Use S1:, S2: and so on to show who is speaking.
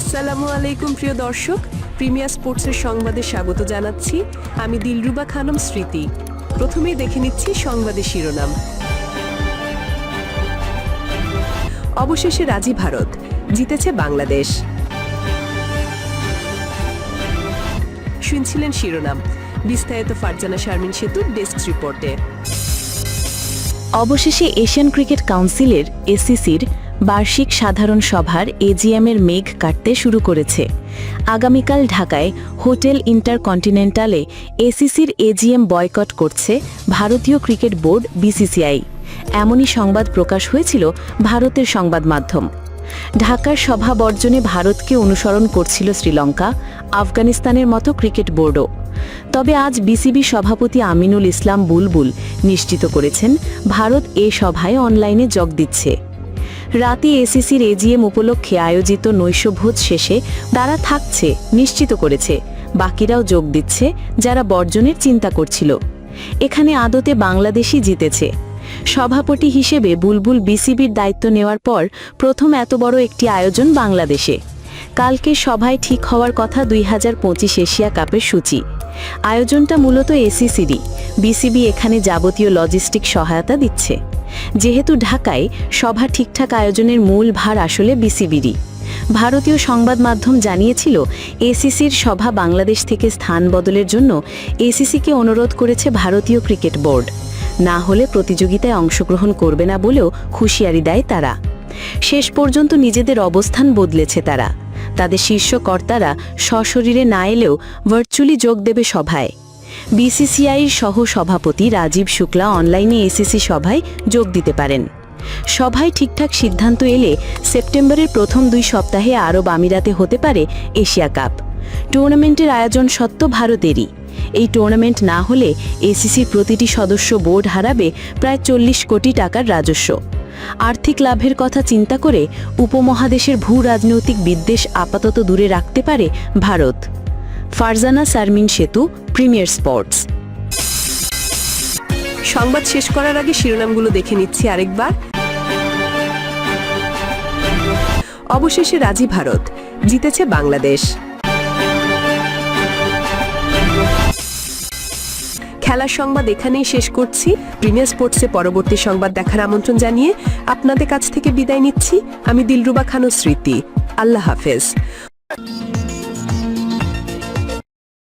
S1: আসসালামু আলাইকুম, প্রিয় দর্শক। প্রিমিয়ার স্পোর্টসের সংবাদে স্বাগত জানাচ্ছি। আমি দিলরুবা খানম স্মৃতি। প্রথমেই দেখে নিচ্ছি সংবাদের শিরোনাম। অবশেষে রাজি ভারত। জিতেছে বাংলাদেশ। শুনছিলেন শিরোনাম। বিস্তারিত ফারজানা শারমিন সেতুর ডেস্ক রিপোর্টে।
S2: অবশেষে এশিয়ান ক্রিকেট কাউন্সিলের এসিসির বার্ষিক সাধারণ সভার এজিএমের মেঘ কাটতে শুরু করেছে। আগামীকাল ঢাকায় হোটেল ইন্টারকন্টিনেন্টালে এসিসির এজিএম বয়কট করছে ভারতীয় ক্রিকেট বোর্ড বিসিসিআই। এমনই সংবাদ প্রকাশ হয়েছিল ভারতের সংবাদ মাধ্যম। ঢাকার সভা বর্জনে ভারতকে অনুসরণ করছিল শ্রীলঙ্কা, আফগানিস্তানের মতো ক্রিকেট বোর্ডও। তবে আজ বিসিবি সভাপতি আমিনুল ইসলাম বুলবুল নিশ্চিত করেছেন, ভারত এ সভায় অনলাইনে যোগ দিচ্ছে। রাতে এসিসির এজিএম উপলক্ষে আয়োজিত নৈশভোজ শেষে তারা থাকছে, নিশ্চিত করেছে। বাকিরাও যোগ দিচ্ছে, যারা বর্জনের চিন্তা করছিল। এখানে আদতে বাংলাদেশই জিতেছে। সভাপতি হিসেবে বুলবুল বিসিবির দায়িত্ব নেওয়ার পর প্রথম এত বড় একটি আয়োজন বাংলাদেশে। কালকে সভায় ঠিক হওয়ার কথা দুই হাজার পঁচিশ এশিয়া কাপের সূচি। আয়োজনটা মূলত এসিসিডি, বিসিবি এখানে যাবতীয় লজিস্টিক সহায়তা দিচ্ছে। যেহেতু ঢাকায় সভা ঠিকঠাক আয়োজনের মূল ভার আসলে বিসিবিরই ভারতীয় সংবাদ মাধ্যম জানিয়েছিল, এসিসির সভা বাংলাদেশ থেকে স্থান বদলের জন্য এসিসিকে অনুরোধ করেছে ভারতীয় ক্রিকেট বোর্ড। না হলে প্রতিযোগিতায় অংশগ্রহণ করবে না বলেও হুঁশিয়ারি দেয় তারা। শেষ পর্যন্ত নিজেদের অবস্থান বদলেছে তারা। তাদের শীর্ষ কর্তারা সশরীরে না এলেও ভার্চুয়ালি যোগ দেবে সভায়। বিসিসিআইর সহ সভাপতি রাজীব শুক্লা অনলাইনে এসিসি সভায় যোগ দিতে পারেন। সভায় ঠিকঠাক সিদ্ধান্ত এলে সেপ্টেম্বরের প্রথম দুই সপ্তাহে আরব আমিরাতে হতে পারে এশিয়া কাপ। টুর্নামেন্টের আয়োজন সত্ত্ব ভারতেরই। এই টুর্নামেন্ট না হলে এসিসির প্রতিটি সদস্য বোর্ড হারাবে প্রায় চল্লিশ কোটি টাকার রাজস্ব। আর্থিক লাভের কথা চিন্তা করে উপমহাদেশের ভূ রাজনৈতিক বিদ্বেষ আপাতত দূরে রাখতে পারে ভারত। ফারজানা সারমিন সেতু, প্রিমিয়ার স্পোর্টস।
S1: সংবাদ শেষ করার আগে শিরোনামগুলো দেখে নিচ্ছি আরেকবার। অবশেষে রাজি ভারত, জিতেছে বাংলাদেশ। খেলার সংবাদ এখানেই শেষ করছি। প্রিমিয়ার স্পোর্টসে পরবর্তী সংবাদ দেখার আমন্ত্রণ জানিয়ে আপনাদের কাছ থেকে বিদায় নিচ্ছি। আমি দিলরুবা খানো স্মৃতি। আল্লাহ হাফেজ।